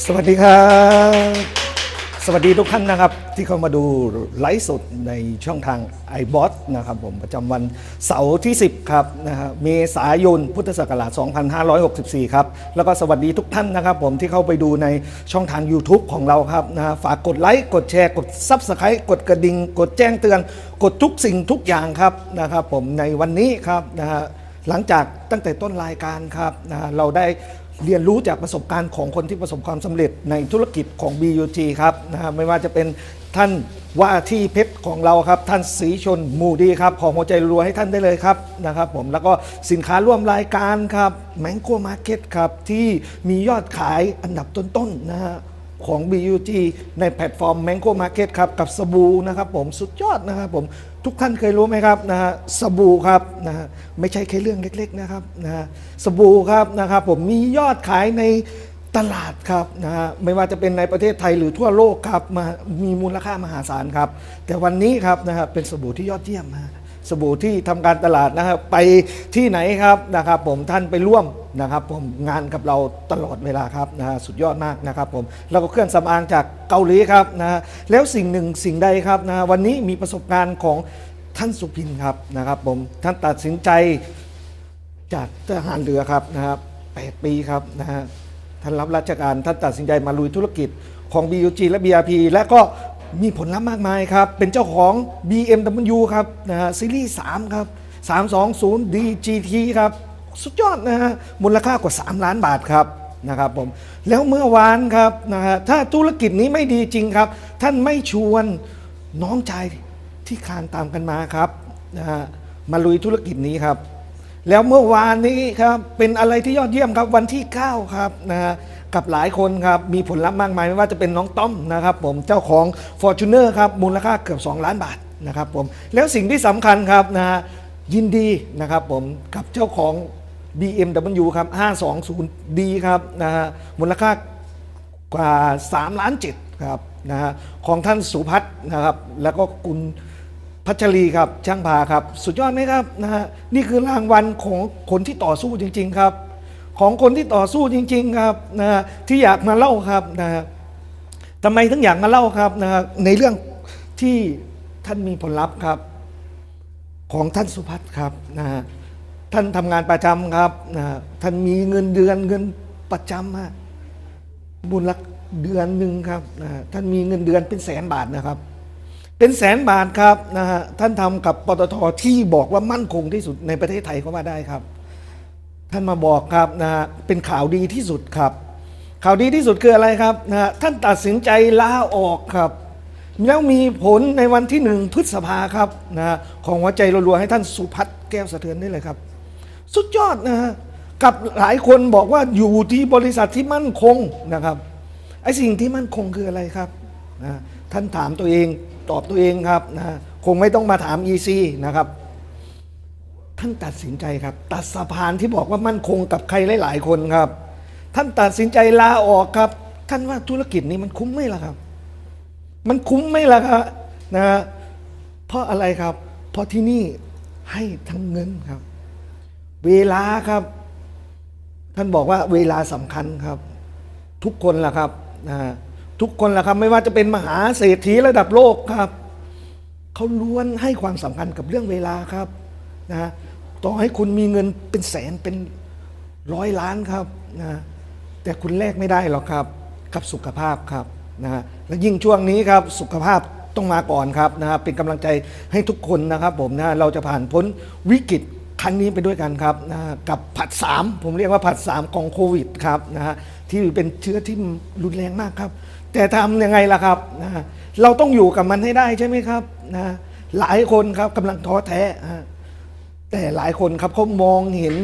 สวัสดีครับ สวัสดีทุกท่านนะครับ ที่เข้ามาดูไลฟ์สดในช่องทาง i b o s นะครับผมประจำวันเสาร์ที่ 10 ครับนะฮะเมษายนพุทธศักราช 2564 ครับ แล้วก็สวัสดีทุกท่านนะครับผมที่เข้าไปดูในช่องทาง YouTube ของเราครับนะฮะฝากกดไลค์ กดแชร์ กด Subscribe กดกระดิ่งกดแจ้งเตือน กดทุกสิ่งทุกอย่างครับนะครับผมในวันนี้ครับนะฮะหลังจากตั้งแต่ต้นรายการครับนะฮะเราได้ เรียนรู้จากประสบการณ์ของคนที่ประสบความสำเร็จในธุรกิจของ BUG ครับนะฮะไม่ว่าจะเป็นท่านว่าที่เพชรของเราครับ ท่านศรีชนมูดีครับขอหัวใจรัวให้ท่านได้เลยครับนะครับผมแล้วก็สินค้าร่วมรายการครับแมงโกมาร์เก็ตครับ ที่มียอดขายอันดับต้นๆนะฮะของ BUG ในแพลตฟอร์ม Mango Market ครับกับสบู่นะครับผมสุดยอดนะครับผม ทุกท่านเคยรู้ไหมครับนะฮะสบู่ครับนะฮะไม่ใช่แค่เรื่องเล็กๆนะครับนะฮะสบู่ครับนะครับผมมียอดขายในตลาดครับนะฮะไม่ว่าจะเป็นในประเทศไทยหรือทั่วโลกครับมามีมูลค่ามหาศาลครับ แต่วันนี้ครับนะฮะเป็นสบู่ที่ยอดเยี่ยมนะฮะ สบู่ที่ทำการตลาดนะครับ ไปที่ไหนครับนะครับ ผมท่านไปร่วมนะครับผมงานกับเราตลอดเวลาครับนะสุดยอดมากนะครับผมแล้วก็เครื่องสำอางจากเกาหลีครับนะฮะแล้วสิ่งหนึ่งสิ่งใดครับนะวันนี้มีประสบการณ์ของท่านสุพินครับนะครับผมท่านตัดสินใจจากทหารเรือครับนะครับ8ปีครับนะฮะท่านรับราชการท่านตัดสินใจมาลุยธุรกิจของ BUG และ BRP และก็ มีผลลัพธ์มากมายครับ เป็นเจ้าของ BMW ครับนะฮะซีรีส์3ครับ 320 DGT ครับ สุดยอดนะฮะมูลค่ากว่า 3 ล้านบาทครับนะครับผมแล้วเมื่อวานครับนะฮะถ้าธุรกิจนี้ไม่ดีจริงครับ ท่านไม่ชวนน้องชายที่คานตามกันมาครับนะฮะมาลุยธุรกิจนี้ครับ แล้วเมื่อวานนี้ครับเป็นอะไรที่ยอดเยี่ยมครับวันที่ 9 ครับนะฮะ กับหลายคนครับมีผลลัพธ์มากมายไม่ว่าจะเป็นน้องต้อมนะครับผมเจ้าของ f o r t u n e r ครับมูลค่าเกือบ 2 ล้านบาทนะครับผมแล้วสิ่งที่สำคัญครับนะฮะยินดีนะครับผมกับเจ้าของ BMW ครับ 520D ครับนะฮะมูลค่ากว่า 3 ล้านจ็ดครับนะฮะของท่านสุพัฒน์นะครับ แล้วก็คุณพัชรีครับช่างพาครับ สุดยอดไหมครับนะฮะนี่คือรางวัลของคนที่ต่อสู้จริง ๆ ครับ ของคนที่ต่อสู้จริง ๆ ครับนะฮะที่อยากมาเล่าครับนะฮะทำไมถึงอยากมาเล่าครับนะฮะในเรื่องที่ท่านมีผลลัพธ์ครับ ของท่านสุพัฒน์ครับนะฮะท่านทำงานประจำครับนะฮะท่านมีเงินเดือนเงินประจำฮะบุญลักเดือนหนึ่งครับนะฮะท่านมีเงินเดือนเป็นแสนบาทนะครับ เป็นแสนบาทครับนะฮะท่านทำกับปตทที่บอกว่ามั่นคงที่สุดในประเทศไทยก็ว่าได้ครับ ท่านมาบอกครับนะฮะเป็นข่าวดีที่สุดครับ ข่าวดีที่สุดคืออะไรครับนะฮะท่านตัดสินใจลาออกครับ แล้วมีผลในวันที่หนึ่งพฤษภาครับนะฮะของหัวใจรัวๆให้ท่านสุพัฒน์แก้วสะเทือนได้เลยครับ สุดยอดนะฮะกับหลายคนบอกว่าอยู่ที่บริษัทที่มั่นคงนะครับไอ้สิ่งที่มั่นคงคืออะไรครับนะท่านถามตัวเองตอบตัวเองครับนะคงไม่ต้องมาถาม EC นะครับ ท่านตัดสินใจครับ ตัดสะพานที่บอกว่ามั่นคงกับใครหลาย ๆ คนครับ ท่านตัดสินใจลาออกครับ ท่านว่าธุรกิจนี้มันคุ้มไหมล่ะครับ มันคุ้มไหมล่ะครับนะเพราะอะไรครับ เพราะที่นี่ให้ทั้งเงินครับ เวลาครับ ท่านบอกว่าเวลาสำคัญครับ ทุกคนล่ะครับนะทุกคนล่ะครับ ไม่ว่าจะเป็นมหาเศรษฐีระดับโลกครับเขาล้วนให้ความสำคัญกับเรื่องเวลาครับนะ ต่อให้คุณมีเงินเป็นแสนเป็นร้อยล้านครับนะแต่คุณแลกไม่ได้หรอกครับกับสุขภาพครับนะฮะและยิ่งช่วงนี้ครับสุขภาพต้องมาก่อนครับนะฮะเป็นกำลังใจให้ทุกคนนะครับผมนะเราจะผ่านพ้นวิกฤตครั้งนี้ไปด้วยกันครับนะกับผัดสามผมเรียกว่าผัดสามของโควิดครับนะฮะที่เป็นเชื้อที่รุนแรงมากครับ แต่ทำยังไงล่ะครับนะเราต้องอยู่กับมันให้ได้ใช่ไหมครับนะฮะหลายคนครับกำลังท้อแท้ แต่หลายคนครับเขามองเห็น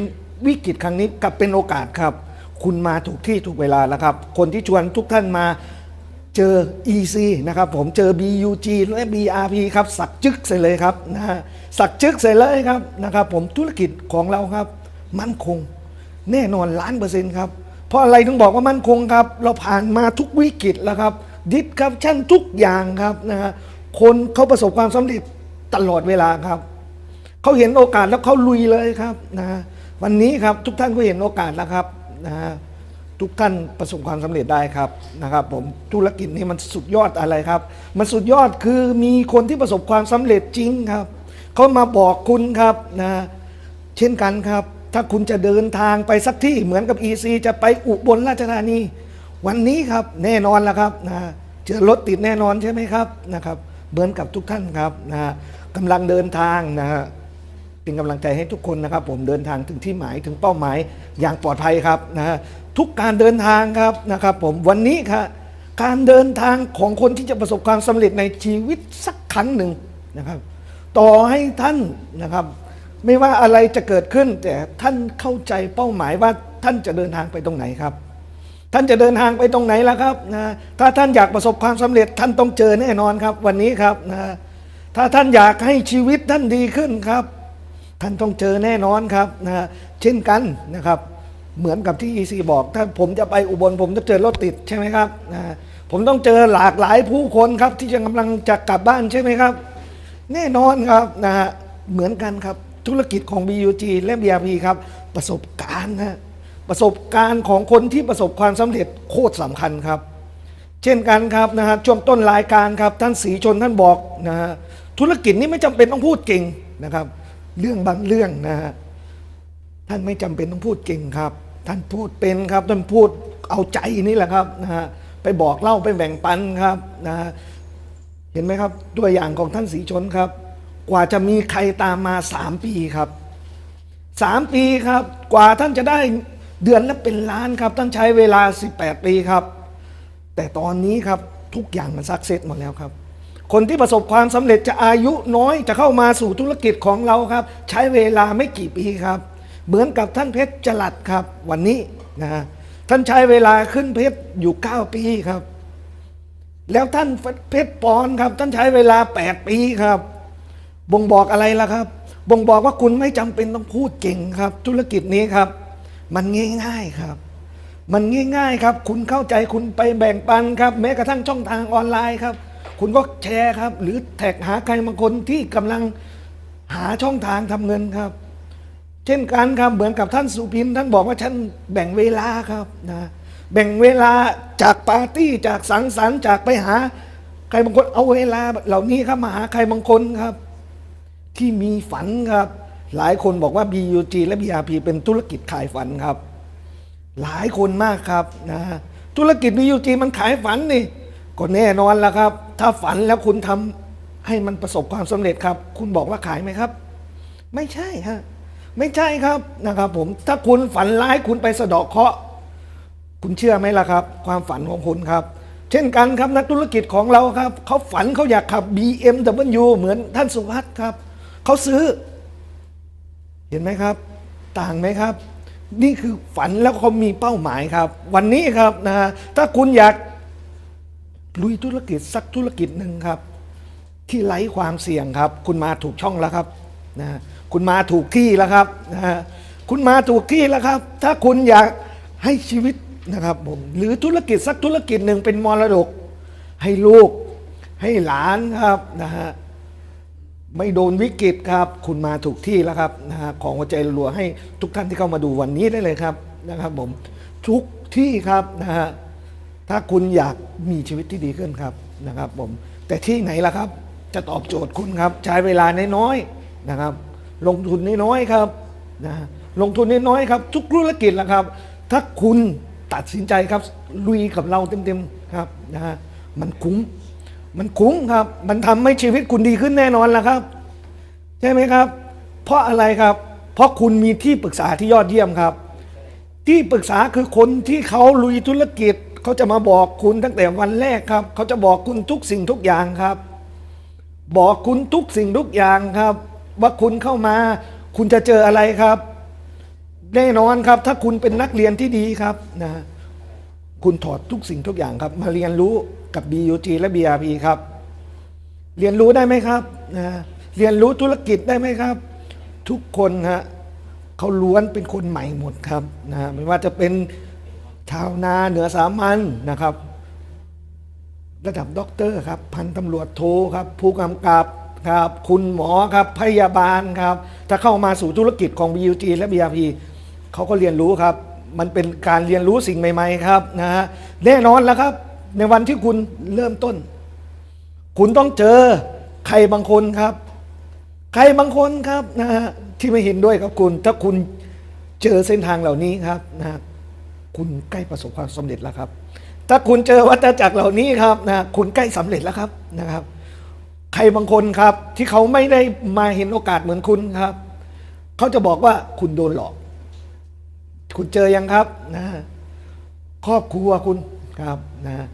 วิกฤตครั้งนี้กลับเป็นโอกาสครับ คุณมาถูกที่ถูกเวลาแล้วครับ คนที่ชวนทุกท่านมาเจอ EC นะครับผมเจอ BUG และ BRP ครับ สักจึกใส่เลยครับนะฮะสักจึกใส่เลยครับนะครับ ผมธุรกิจของเราครับ มั่นคง แน่นอนล้านเปอร์เซ็นต์ครับ เพราะอะไรถึงบอกว่ามั่นคงครับ เราผ่านมาทุกวิกฤตแล้วครับดิสครับชั่นทุกอย่างครับนะฮะคนเขาประสบความสำเร็จตลอดเวลาครับ เขาเห็นโอกาสแล้วเขาลุยเลยครับนะฮะวันนี้ครับทุกท่านก็เห็นโอกาสแล้วครับนะฮะทุกท่านประสบความสำเร็จได้ครับนะครับ ผมธุรกิจนี้มันสุดยอดอะไรครับ มันสุดยอดคือมีคนที่ประสบความสำเร็จจริงครับเขามาบอกคุณครับนะเช่นกันครับ ถ้าคุณจะเดินทางไปสักที่เหมือนกับ EC จะไปอุบลราชธานีวันนี้ครับแน่นอนแล้วครับนะเจอรถติดแน่นอนใช่ไหมครับนะครับเหมือนกับทุกท่านครับนะกำลังเดินทางนะฮะ เป็นกำลังใจให้ทุกคนนะครับ ผมเดินทางถึงที่หมายถึงเป้าหมายอย่างปลอดภัยครับนะฮะทุกการเดินทางครับนะครับ ผมวันนี้ครับการเดินทางของคนที่จะประสบความสำเร็จในชีวิตสักครั้งหนึ่งนะครับ ต่อให้ท่านนะครับ ไม่ว่าอะไรจะเกิดขึ้น แต่ท่านเข้าใจเป้าหมายว่าท่านจะเดินทางไปตรงไหนครับ ท่านจะเดินทางไปตรงไหนล่ะครับนะถ้าท่านอยากประสบความสำเร็จท่านต้องเจอแน่นอนครับ วันนี้ครับนะถ้าท่านอยากให้ชีวิตท่านดีขึ้นครับ ท่านต้องเจอแน่นอนครับนะเช่นกันนะครับ เหมือนกับที่ EC บอก ถ้าผมจะไปอุบลผมจะเจอรถติดใช่ไหมครับนะผมต้องเจอหลากหลายผู้คนครับ ที่จะกำลังจะกลับบ้านใช่ไหมครับ แน่นอนครับนะฮะเหมือนกันครับธุรกิจของ BUG และ BRP ครับ ประสบการณ์นะประสบการณ์ของคนที่ประสบความสำเร็จโคตรสำคัญครับ เช่นกันครับนะฮะช่วงต้นรายการครับท่านสีชนท่านบอกนะฮะธุรกิจนี้ไม่จำเป็นต้องพูดเก่งนะครับ เรื่องบางเรื่องนะฮะท่านไม่จำเป็นต้องพูดเก่งครับ ท่านพูดเป็นครับ ท่านพูดเอาใจนี่แหละครับนะฮะไปบอกเล่าไปแบ่งปันครับนะฮะเห็นไหมครับตัวอย่างของท่านสีชนครับ กว่าจะมีใครตามมาสามปีครับสามปีครับ กว่าท่านจะได้เดือนละเป็นล้านครับ ท่านใช้เวลา 18 ปีครับ แต่ตอนนี้ครับทุกอย่างมันซักเซสหมดแล้วครับ คนที่ประสบความสำเร็จจะอายุน้อยจะเข้ามาสู่ธุรกิจของเราครับ ใช้เวลาไม่กี่ปีครับ เหมือนกับท่านเพชรจลัดครับ วันนี้นะฮะท่านใช้เวลาขึ้นเพชรอยู่ 9 ปีครับ แล้วท่านเพชรปอนครับ ท่านใช้เวลา 8 ปีครับ บ่งบอกอะไรล่ะครับ บ่งบอกว่าคุณไม่จำเป็นต้องพูดเก่งครับ ธุรกิจนี้ครับ มันง่ายๆครับ มันง่ายๆครับ คุณเข้าใจคุณไปแบ่งปันครับ แม้กระทั่งช่องทางออนไลน์ครับ คุณก็แชร์ครับ หรือแท็กหาใครบางคนที่กำลังหาช่องทางทำเงินครับ เช่นกันครับเหมือนกับท่านสุพินท่านบอกว่าฉันแบ่งเวลาครับนะแบ่งเวลาจากปาร์ตี้จากสังสรรค์จากไปหา ใครบางคนเอาเวลาเหล่านี้ครับมาหาใครบางคนครับ ที่มีฝันครับ หลายคนบอกว่า BUG และ BRP เป็นธุรกิจขายฝันครับ หลายคนมากครับนะธุรกิจ BUG มันขายฝันนี่ก็แน่นอนแล้วครับ ถ้าฝันแล้วคุณทำให้มันประสบความสำเร็จครับ คุณบอกว่าขายไหมครับ ไม่ใช่ฮะไม่ใช่ครับนะครับผมถ้าคุณฝันร้ายคุณไปสะเดาะเคราะห์คุณเชื่อไหมล่ะครับ ความฝันของคุณครับ เช่นกันครับนักธุรกิจของเราครับเขาฝันเขาอยากขับ BMW เหมือนท่านสุพัฒน์ครับเขาซื้อ เห็นไหมครับ ต่างไหมครับ นี่คือฝันแล้วเขามีเป้าหมายครับ วันนี้ครับนะฮะถ้าคุณอยาก ลุยธุรกิจสักธุรกิจหนึ่งครับ ที่ไร้ความเสี่ยงครับ คุณมาถูกช่องแล้วครับนะคุณมาถูกที่แล้วครับนะฮะคุณมาถูกที่แล้วครับ ถ้าคุณอยากให้ชีวิตนะครับผมหรือธุรกิจสักธุรกิจหนึ่งเป็นมรดก ให้ลูกให้หลานครับนะฮะไม่โดนวิกฤตครับ คุณมาถูกที่แล้วครับนะฮะของหัวใจรัวให้ทุกท่านที่เข้ามาดูวันนี้ได้เลยครับนะครับผมทุกที่ครับนะฮะ ถ้าคุณอยากมีชีวิตที่ดีขึ้นครับนะครับผมแต่ที่ไหนล่ะครับ จะตอบโจทย์คุณครับ ใช้เวลาน้อยๆนะครับ ลงทุนน้อยๆครับนะลงทุนน้อยๆครับ ทุกธุรกิจล่ะครับ ถ้าคุณตัดสินใจครับลุยกับเราเต็มๆครับนะฮะมันคุ้ม มันคุ้มครับ มันทำให้ชีวิตคุณดีขึ้นแน่นอนล่ะครับ ใช่ไหมครับ เพราะอะไรครับ เพราะคุณมีที่ปรึกษาที่ยอดเยี่ยมครับ ที่ปรึกษาคือคนที่เขาลุยธุรกิจ เขาจะมาบอกคุณตั้งแต่วันแรกครับ เขาจะบอกคุณทุกสิ่งทุกอย่างครับ บอกคุณทุกสิ่งทุกอย่างครับ ว่าคุณเข้ามา คุณจะเจออะไรครับ แน่นอนครับ ถ้าคุณเป็นนักเรียนที่ดีครับนะคุณถอดทุกสิ่งทุกอย่างครับ มาเรียนรู้กับ BUG และ BRP ครับ เรียนรู้ได้ไหมครับนะเรียนรู้ธุรกิจได้ไหมครับ ทุกคนฮะเขาล้วนเป็นคนใหม่หมดครับนะไม่ว่าจะเป็น ชาวนาเหนือสามัญนะครับ ระดับด็อกเตอร์ครับพันตำรวจโทครับ ผู้กำกับครับ คุณหมอครับพยาบาลครับ ถ้าเข้ามาสู่ธุรกิจของ BUG และ BRP เขาก็เรียนรู้ครับ มันเป็นการเรียนรู้สิ่งใหม่ ๆ ครับนะฮะแน่นอนแล้วครับ ในวันที่คุณเริ่มต้น คุณต้องเจอใครบางคนครับ ใครบางคนครับนะฮะที่ไม่เห็นด้วยกับคุณ ถ้าคุณเจอเส้นทางเหล่านี้ครับนะฮะ คุณใกล้ประสบความสำเร็จแล้วครับ ถ้าคุณเจอวัฏจักรเหล่านี้ครับนะคุณใกล้สำเร็จแล้วครับนะครับ ใครบางคนครับ ที่เขาไม่ได้มาเห็นโอกาสเหมือนคุณครับ เขาจะบอกว่าคุณโดนหลอก คุณเจอยังครับนะครอบครัวคุณครับนะ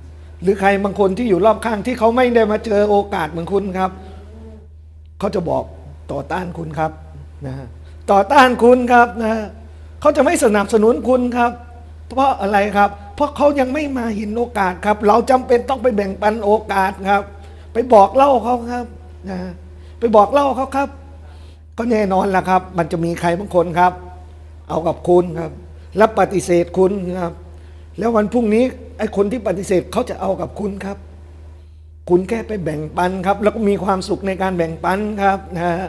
หรือใครบางคนที่อยู่รอบข้างที่เขาไม่ได้มาเจอโอกาสเหมือนคุณครับ เขาจะบอกต่อต้านคุณครับนะต่อต้านคุณครับนะเขาจะไม่สนับสนุนคุณครับ เพราะอะไรครับ เพราะเขายังไม่มาเห็นโอกาสครับ เราจำเป็นต้องไปแบ่งปันโอกาสครับ ไปบอกเล่าเขาครับนะไปบอกเล่าเขาครับ ก็แน่นอนละครับ มันจะมีใครบางคนครับ เอากับคุณครับแล้วปฏิเสธคุณครับ แล้ววันพรุ่งนี้ไอ้คนที่ปฏิเสธเขาจะเอากับคุณครับ คุณแค่ไปแบ่งปันครับ แล้วก็มีความสุขในการแบ่งปันครับนะ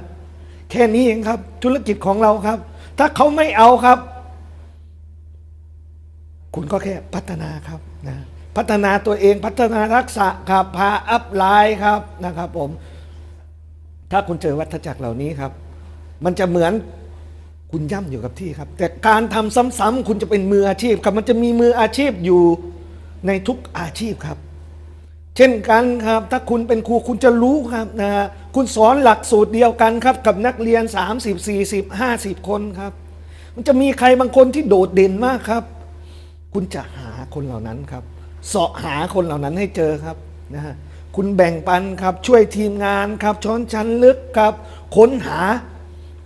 แค่นี้เองครับ ธุรกิจของเราครับ ถ้าเขาไม่เอาครับ คุณก็แค่พัฒนาครับนะพัฒนาตัวเองพัฒนาทักษะครับพาอัพไลน์ครับนะครับผม ถ้าคุณเจอวัฏจักรเหล่านี้ครับ มันจะเหมือนคุณย่ำอยู่กับที่ครับ แต่การทำซ้ำๆคุณจะเป็นมืออาชีพครับ มันจะมีมืออาชีพอยู่ในทุกอาชีพครับ เช่นกันครับ ถ้าคุณเป็นครูคุณจะรู้ครับนะฮะคุณสอนหลักสูตรเดียวกันครับ กับนักเรียน 30 40 50 คนครับ มันจะมีใครบางคนที่โดดเด่นมากครับ คุณจะหาคนเหล่านั้นครับเสาะหาคนเหล่านั้นให้เจอครับนะฮะคุณแบ่งปันครับช่วยทีมงานครับช้อนชั้นลึกครับ ค้นหา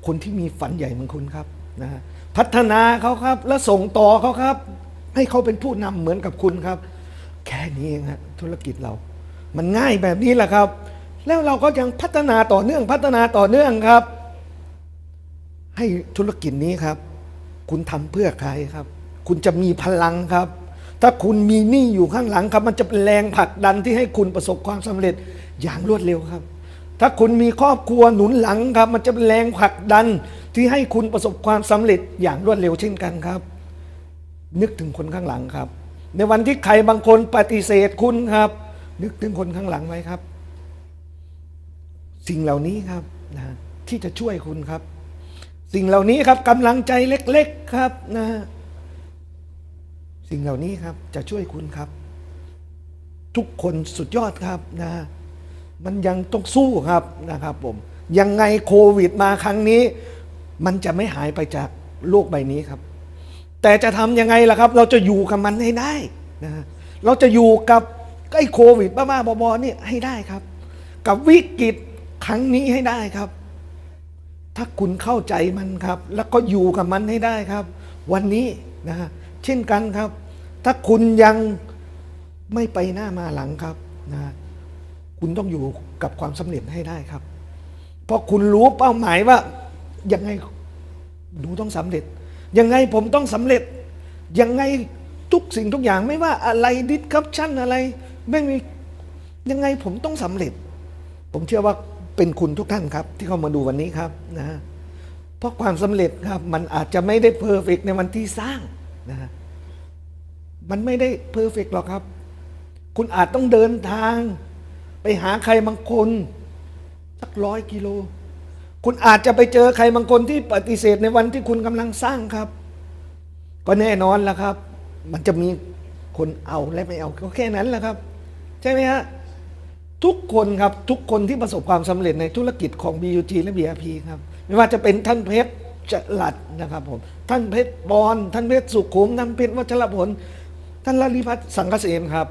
คนที่มีฝันใหญ่เหมือนคุณครับนะฮะพัฒนาเขาครับและส่งต่อเขาครับ ให้เขาเป็นผู้นำเหมือนกับคุณครับ แค่นี้เองฮะธุรกิจเรา มันง่ายแบบนี้แหละครับ แล้วเราก็ยังพัฒนาต่อเนื่องพัฒนาต่อเนื่องครับ ให้ธุรกิจนี้ครับ คุณทำเพื่อใครครับ คุณจะมีพลังครับ ถ้าคุณมีหนี้อยู่ข้างหลังครับ มันจะเป็นแรงผลักดันที่ให้คุณประสบความสำเร็จอย่างรวดเร็วครับ ถ้าคุณมีครอบครัวหนุนหลังครับ มันจะเป็นแรงผลักดันที่ให้คุณประสบความสำเร็จอย่างรวดเร็วเช่นกันครับ นึกถึงคนข้างหลังครับ ในวันที่ใครบางคนปฏิเสธคุณครับ นึกถึงคนข้างหลังไว้ครับ สิ่งเหล่านี้ครับนะที่จะช่วยคุณครับ สิ่งเหล่านี้ครับกำลังใจเล็ก ๆครับนะ สิ่งเหล่านี้ครับจะช่วยคุณครับ ทุกคนสุดยอดครับนะมันยังต้องสู้ครับนะครับผมยังไงโควิดมาครั้งนี้ มันจะไม่หายไปจากโลกใบนี้ครับ แต่จะทำยังไงล่ะครับ เราจะอยู่กับมันให้ได้นะเราจะอยู่กับไอ้โควิดบ้าๆบอๆนี่ให้ได้ครับ กับวิกฤตครั้งนี้ให้ได้ครับ ถ้าคุณเข้าใจมันครับ แล้วก็อยู่กับมันให้ได้ครับ วันนี้นะฮะ เช่นกันครับ ถ้าคุณยังไม่ไปหน้ามาหลังครับนะคุณต้องอยู่กับความสำเร็จให้ได้ครับ เพราะคุณรู้เป้าหมายว่ายังไงหนูต้องสำเร็จ ยังไงผมต้องสำเร็จ ยังไงทุกสิ่งทุกอย่างไม่ว่าอะไรดิสครับชั่นอะไร ไม่มียังไงผมต้องสำเร็จ ผมเชื่อว่าเป็นคุณทุกท่านครับ ที่เข้ามาดูวันนี้ครับนะฮะเพราะความสำเร็จครับมันอาจจะไม่ได้เพอร์เฟกในวันที่สร้าง นะ มันไม่ได้เพอร์เฟกหรอกครับ คุณอาจต้องเดินทาง ไปหาใครบางคนสักร้อยกิโล คุณอาจจะไปเจอใครบางคนที่ปฏิเสธในวันที่คุณกำลังสร้างครับ ก็แน่นอนแล้วครับ มันจะมีคนเอาและไม่เอาก็แค่นั้นแหละครับ ใช่ไหมฮะทุกคนครับ ทุกคนที่ประสบความสำเร็จในธุรกิจของ BUG และ BRP ครับ ไม่ว่าจะเป็นท่านเพชร จลัดนะครับผมท่านเพชรบอลท่านเพชรสุขุมท่านเพชรวัชรพลท่านลลิพัฒน์สังกเกษมครับ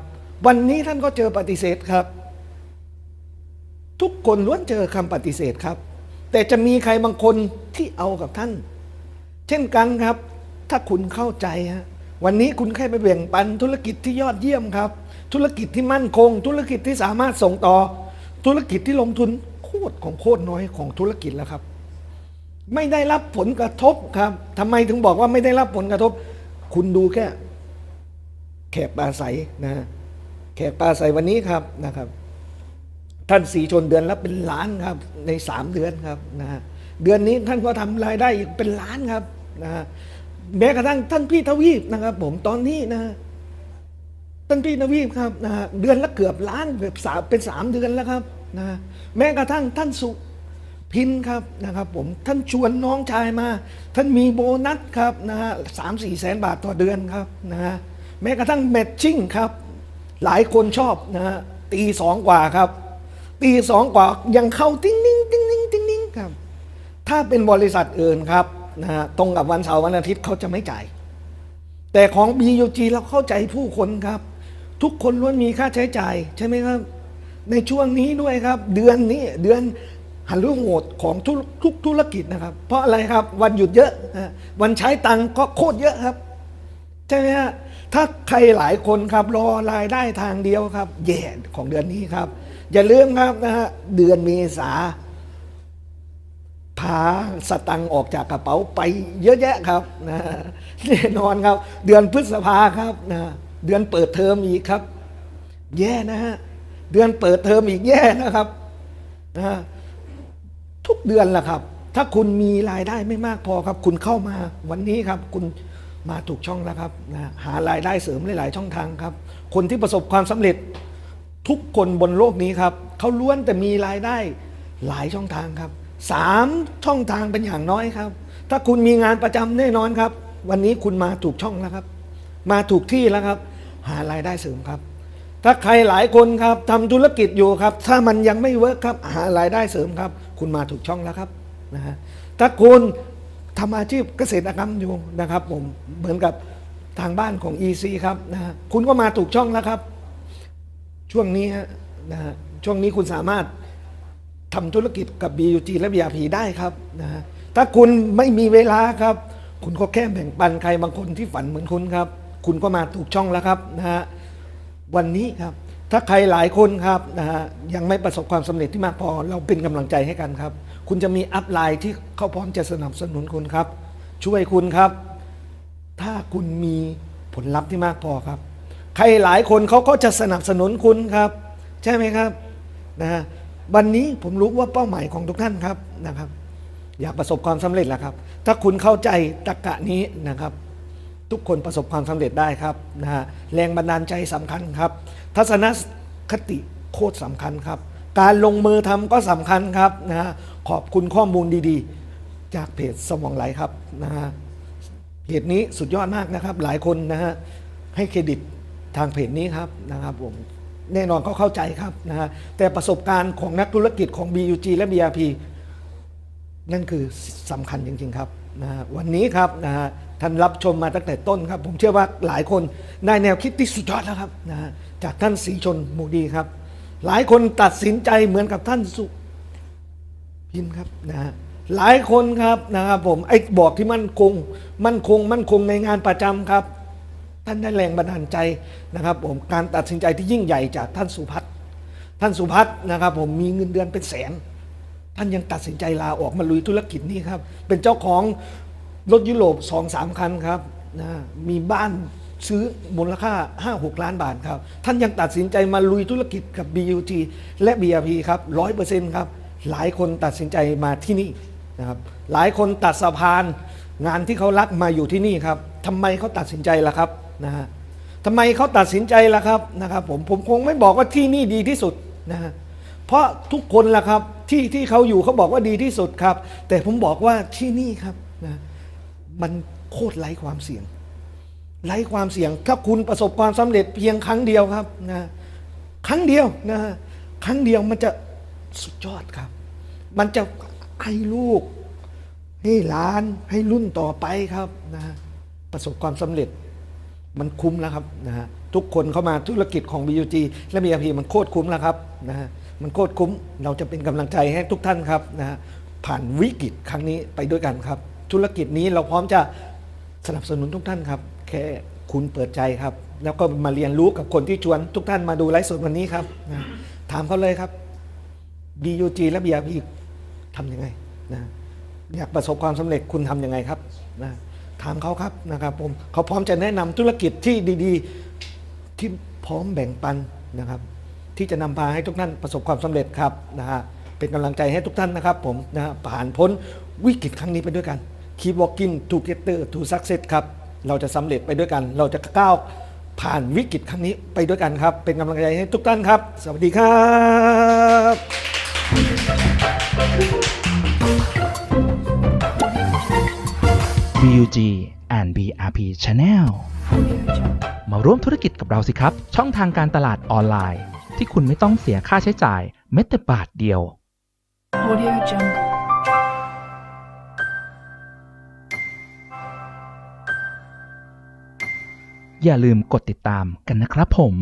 วันนี้ท่านก็เจอปฏิเสธครับ ทุกคนล้วนเจอคำปฏิเสธครับ แต่จะมีใครบางคนที่เอากับท่าน เช่นกันครับ ถ้าคุณเข้าใจฮะวันนี้คุณแค่ไปแบ่งปันธุรกิจที่ยอดเยี่ยมครับ ธุรกิจที่มั่นคง ธุรกิจที่สามารถส่งต่อ ธุรกิจที่ลงทุนโคตรของโคตรน้อยของธุรกิจแล้วครับ ไม่ได้รับผลกระทบครับทำไมถึงบอกว่าไม่ได้รับผลกระทบ คุณดูแค่ แขกปลาใสนะฮะแขกปลาใสวันนี้ครับนะครับ ท่านสีชนเดือนละเป็นล้านครับ ในสามเดือนครับนะฮะเดือนนี้ท่านก็ทำรายได้อีกเป็นล้านครับนะฮะแม้กระทั่งท่านพี่ทวีปนะครับ ผมตอนนี้นะท่านพี่ทวีปครับนะฮะเดือนละเกือบล้านแบบสามเป็นสามเดือนแล้วครับนะฮะแม้กระทั่งท่านสุ พินครับนะครับผมท่านชวนน้องชายมา ท่านมีโบนัสครับนะฮะสามสี่แสนบาทต่อเดือนครับนะฮะแม้กระทั่งแมทชิ่งครับ หลายคนชอบนะฮะตีสองกว่าครับ ตีสองกว่ายังเข้าติ้งนิ่งติ้งนิ่งติ้งนิ่งครับ ถ้าเป็นบริษัทอื่นครับนะฮะตรงกับวันเสาร์วันอาทิตย์เขาจะไม่จ่าย แต่ของ BUG เราเข้าใจผู้คนครับ ทุกคนล้วนมีค่าใช้จ่ายใช่ไหมครับ ในช่วงนี้ด้วยครับ เดือนนี้เดือน หันรุ่งโหดของทุกทุกธุรกิจนะครับ เพราะอะไรครับวันหยุดเยอะ วันใช้ตังค์ก็โคตรเยอะครับ ใช่ไหมฮะถ้าใครหลายคนครับรอรายได้ทางเดียวครับ แย่ของเดือนนี้ครับ อย่าลืมครับนะฮะเดือนเมษาพาสตังออกจากกระเป๋าไปเยอะแยะครับนะแน่นอนครับ เดือนพฤษภาครับนะเดือนเปิดเทอมอีกครับ แย่นะฮะเดือนเปิดเทอมอีกแย่นะครับนะฮะ ทุกเดือนแหละครับ ถ้าคุณมีรายได้ไม่มากพอครับ คุณเข้ามาวันนี้ครับ คุณมาถูกช่องแล้วครับนะหารายได้เสริมหลาย ๆ ช่องทางครับ คนที่ประสบความสำเร็จทุกคนบนโลกนี้ครับเขาล้วนแต่มีรายได้หลายช่องทางครับสามช่องทางเป็นอย่างน้อยครับ ถ้าคุณมีงานประจำแน่นอนครับ วันนี้คุณมาถูกช่องแล้วครับ มาถูกที่แล้วครับ หารายได้เสริมครับ ถ้าใครหลายคนครับทำธุรกิจอยู่ครับ ถ้ามันยังไม่เวิร์กครับ หารายได้เสริมครับ คุณมาถูกช่องแล้วครับนะฮะถ้าคุณทำอาชีพเกษตรกรรมอยู่นะครับ ผมเหมือนกับทางบ้านของ EC ครับนะฮะคุณก็มาถูกช่องแล้วครับ ช่วงนี้ฮะนะฮะช่วงนี้คุณสามารถทำธุรกิจกับ BUG และ BRP ได้ครับนะฮะถ้าคุณไม่มีเวลาครับ คุณก็แค่แบ่งปันใครบางคนที่ฝันเหมือนคุณครับ คุณก็มาถูกช่องแล้วครับนะฮะวันนี้ครับ ถ้าใครหลายคนครับนะฮะยังไม่ประสบความสำเร็จที่มากพอ เราเป็นกำลังใจให้กันครับ คุณจะมีอัพไลน์ที่เขาพร้อมจะสนับสนุนคุณครับ ช่วยคุณครับ ถ้าคุณมีผลลัพธ์ที่มากพอครับ ใครหลายคนเขาก็จะสนับสนุนคุณครับ ใช่ไหมครับนะฮะวันนี้ผมรู้ว่าเป้าหมายของทุกท่านครับนะครับ อยากประสบความสำเร็จแหละครับ ถ้าคุณเข้าใจตรกกะนี้นะครับ ทุกคนประสบความสำเร็จได้ครับนะฮะแรงบันดาลใจสำคัญครับ ทัศนคติโคตรสำคัญครับ การลงมือทำก็สำคัญครับนะฮะขอบคุณข้อมูลดีๆ จากเพจสมองไหลครับนะฮะเพจนี้สุดยอดมากนะครับ หลายคนนะฮะให้เครดิตทางเพจนี้ครับนะครับผมแน่นอนเขาเข้าใจครับนะฮะแต่ประสบการณ์ของนักธุรกิจของ BUG และ BRP นั่นคือสำคัญจริง ๆ ครับ นะวันนี้ครับนะฮะท่านรับชมมาตั้งแต่ต้นครับ ผมเชื่อว่าหลายคนได้แนวคิดที่สุดยอดแล้วครับนะฮะจากท่านสีชนหมูดีครับ หลายคนตัดสินใจเหมือนกับท่านสุพิมพ์ครับนะฮะหลายคนครับนะครับผมไอ้บอกที่มั่นคง มั่นคง มั่นคงในงานประจำครับ ท่านได้แรงบันดาลใจนะครับ ผมการตัดสินใจที่ยิ่งใหญ่จากท่านสุพัฒน์ท่านสุพัฒน์นะครับ ผมมีเงินเดือนเป็นแสน ท่านยังตัดสินใจลาออกมาลุยธุรกิจนี้ครับ เป็นเจ้าของรถยุโรปสองสามคันครับนะมีบ้านซื้อมูลค่า 5-6 ล้านบาทครับ ท่านยังตัดสินใจมาลุยธุรกิจกับ BUT และ BRP ครับร้อยเปอร์เซ็นต์ครับ หลายคนตัดสินใจมาที่นี่นะครับหลายคนตัดสะพานงานที่เขารักมาอยู่ที่นี่ครับทำไมเขาตัดสินใจล่ะครับนะฮะทำไมเขาตัดสินใจล่ะครับนะครับผมผมคงไม่บอกว่าที่นี่ดีที่สุดนะฮะเพราะทุกคนล่ะครับ ที่ที่เขาอยู่เขาบอกว่าดีที่สุดครับ แต่ผมบอกว่าที่นี่ครับนะมันโคตรไร้ความเสี่ยง ไร้ความเสี่ยง ถ้าคุณประสบความสำเร็จเพียงครั้งเดียวครับนะครั้งเดียวนะครั้งเดียวมันจะสุดยอดครับ มันจะให้ลูก ให้หลานให้รุ่นต่อไปครับนะประสบความสำเร็จมันคุ้มแล้วครับนะฮะทุกคนเข้ามาธุรกิจของ BUG และ BRP มันโคตรคุ้มแล้วครับนะฮะ มันโคตรคุ้ม เราจะเป็นกำลังใจให้ทุกท่านครับนะฮะผ่านวิกฤตครั้งนี้ไปด้วยกันครับ ธุรกิจนี้เราพร้อมจะสนับสนุนทุกท่านครับ แค่คุณเปิดใจครับ แล้วก็มาเรียนรู้กับคนที่ชวนทุกท่านมาดูไลฟ์สดวันนี้ครับนะถามเขาเลยครับ BUG และ BRP ทำยังไงนะอยากประสบความสำเร็จคุณทำยังไงครับนะถามเขาครับนะครับผมเขาพร้อมจะแนะนำธุรกิจที่ดี ๆ ที่พร้อมแบ่งปันนะครับ ที่จะนำพาให้ทุกท่านประสบความสำเร็จครับนะฮะเป็นกำลังใจให้ทุกท่านนะครับผมนะฮะผ่านพ้นวิกฤตครั้งนี้ไปด้วยกัน keep walking together to success ครับเราจะสำเร็จไปด้วยกัน เราจะก้าวผ่านวิกฤตครั้งนี้ไปด้วยกันครับ เป็นกำลังใจให้ทุกท่านครับ สวัสดีครับ BUG and BRP Channel มาร่วมธุรกิจกับเราสิครับ ช่องทางการตลาดออนไลน์ ที่คุณไม่ต้องเสียค่าใช้จ่ายแม้แต่บาทเดียว Audio Jungle. อย่าลืมกดติดตามกันนะครับผม